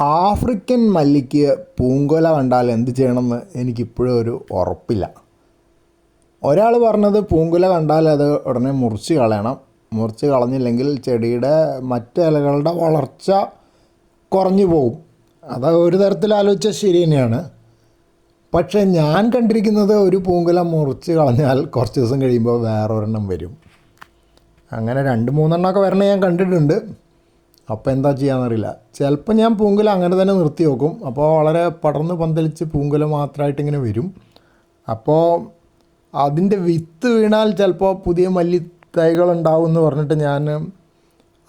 African മല്ലിക്ക് പൂങ്കൊല കണ്ടാൽ എന്ത് ചെയ്യണമെന്ന് എനിക്കിപ്പോഴും ഒരു ഉറപ്പില്ല. ഒരാൾ പറഞ്ഞത് പൂങ്കുല കണ്ടാൽ അത് ഉടനെ മുറിച്ച് കളയണം. മുറിച്ച് കളഞ്ഞില്ലെങ്കിൽ ചെടിയുടെ മറ്റ് ഇലകളുടെ വളർച്ച കുറഞ്ഞു പോകും. അത് ഒരു തരത്തിൽ ആലോചിച്ച ശരി തന്നെയാണ്. പക്ഷേ ഞാൻ കണ്ടിരിക്കുന്നത് ഒരു പൂങ്കുല മുറിച്ച് കളഞ്ഞാൽ കുറച്ച് ദിവസം കഴിയുമ്പോൾ വേറൊരെണ്ണം വരും. അങ്ങനെ രണ്ട് മൂന്നെണ്ണമൊക്കെ വരണേ ഞാൻ കണ്ടിട്ടുണ്ട്. അപ്പോൾ എന്താ ചെയ്യാന്നറിയില്ല. ചിലപ്പോൾ ഞാൻ പൂങ്കുല അങ്ങനെ തന്നെ നിർത്തി വെക്കും. അപ്പോൾ വളരെ പടർന്ന് പന്തലിച്ച് പൂങ്കുല മാത്രമായിട്ട് ഇങ്ങനെ വരും. അപ്പോൾ അതിന്റെ വിത്ത് വീണാൽ ചിലപ്പോൾ പുതിയ മല്ലി തൈകൾ ഉണ്ടാവും എന്ന് പറഞ്ഞിട്ട് ഞാൻ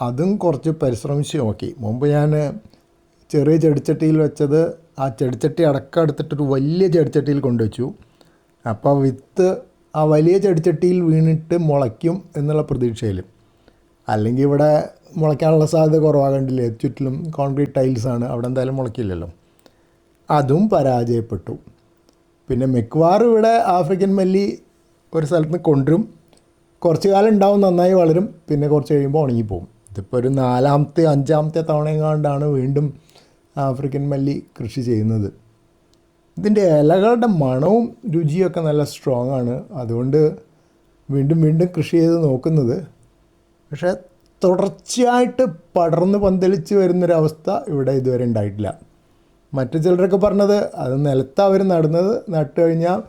അതും കുറച്ച് പരിശ്രമിച്ച് നോക്കി. മുമ്പ് ഞാൻ ചെറിയ ചെടിച്ചട്ടിയിൽ വെച്ചത് ആ ചെടിച്ചട്ടി അടക്കം എടുത്തിട്ടൊരു വലിയ ചെടിച്ചട്ടിയിൽ കൊണ്ടുവച്ചു. അപ്പോൾ വിത്ത് ആ വലിയ ചെടിച്ചട്ടിയിൽ വീണിട്ട് മുളയ്ക്കും എന്നുള്ള പ്രതീക്ഷയിൽ അല്ലെങ്കിൽ ഇവിടെ മുളയ്ക്കാനുള്ള സാധ്യത കുറവാകണ്ടില്ലേ? ചുറ്റിലും കോൺക്രീറ്റ് ടൈൽസാണ് അവിടെ എന്തായാലും മുളയ്ക്കില്ലല്ലോ. അതും പരാജയപ്പെട്ടു. പിന്നെ മിക്കവാറും ഇവിടെ ആഫ്രിക്കൻ മല്ലി ഒരു സ്ഥലത്ത് നിന്ന് കൊണ്ടുവരും. കുറച്ച് കാലം ഉണ്ടാവും നന്നായി വളരും. പിന്നെ കുറച്ച് കഴിയുമ്പോൾ ഉണങ്ങിപ്പോവും ഇതിപ്പോൾ ഒരു നാലാമത്തെ അഞ്ചാമത്തെ തവണയെങ്ങാണ്ടാണ് വീണ്ടും ആഫ്രിക്കൻ മല്ലി കൃഷി ചെയ്യുന്നത്. ഇതിന്റെ ഇലകളുടെ മണവും രുചിയൊക്കെ നല്ല സ്ട്രോങ് ആണ്. അതുകൊണ്ട് വീണ്ടും വീണ്ടും കൃഷി ചെയ്ത് നോക്കുന്നത്. പക്ഷേ തുടർച്ചയായിട്ട് പടർന്ന് പന്തലിച്ച് വരുന്നൊരവസ്ഥ ഇവിടെ ഇതുവരെ ഉണ്ടായിട്ടില്ല. മറ്റു ചിലരൊക്കെ പറഞ്ഞത് അത് നിലത്ത് അവർ നടുന്നത് നട്ട് കഴിഞ്ഞാൽ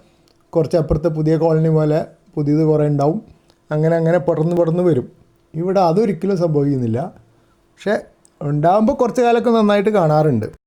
കുറച്ചപ്പുറത്തെ പുതിയ കോളനി പോലെ പുതിയത് കുറേ ഉണ്ടാവും. അങ്ങനെ അങ്ങനെ പടർന്ന് പടർന്ന് വരും. ഇവിടെ അതൊരിക്കലും സംഭവിക്കുന്നില്ല. പക്ഷേ ഉണ്ടാകുമ്പോൾ കുറച്ച് കാലമൊക്കെ നന്നായിട്ട് കാണാറുണ്ട്.